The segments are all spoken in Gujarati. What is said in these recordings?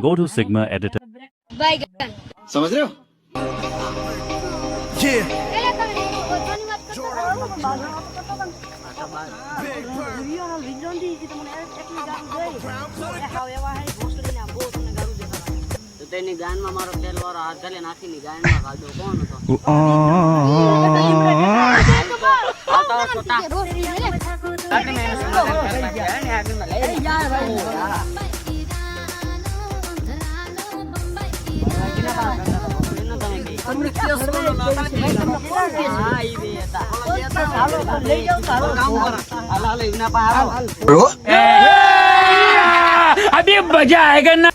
Go to Sigma Editor. बैगन समझ रहे हो તેની ગાનમાં મારો તેલ વાળો હાથ ઘાલે નાખીને ગાનમાં કોણ હતો આવતા વર્ષો તા. કાઢીને એને સમાધાન કરવા ગયા ને આગળમાં લઈ ગયા. એનો તમે બે. હા, અભી મજા આયેગા ના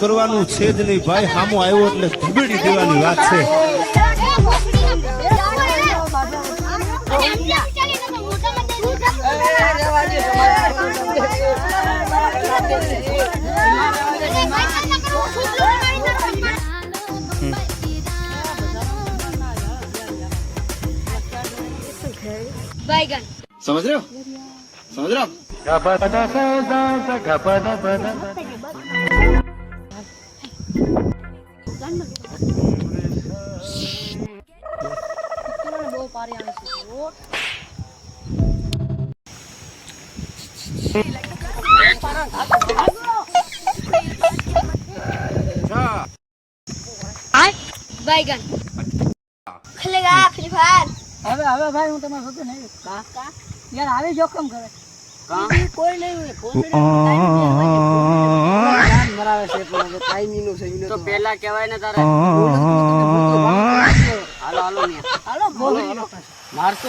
કરવાનું છે જ નહીં ભાઈ સામો આવ્યો એટલે ધુબેડી દેવાની વાત છે बैगन। समझ रहे हो? समझ रहे हो बैगन। खेलेगा फ्री फायर હવે હવે ભાઈ હું તમારે શું નહીં. યાર આવી જોખમ કરે. કાં? કોઈ નહીં તો પેલા કહેવાય ને તારે. હાલો હાલો ને હાલો ભોગવી. મારતો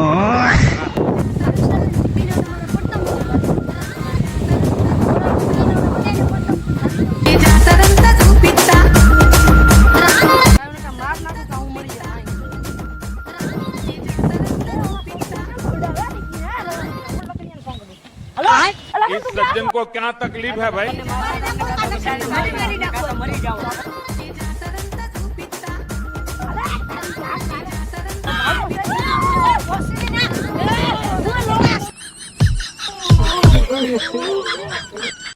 इस सज्जन को क्या तकलीफ़ है भाई? Oh,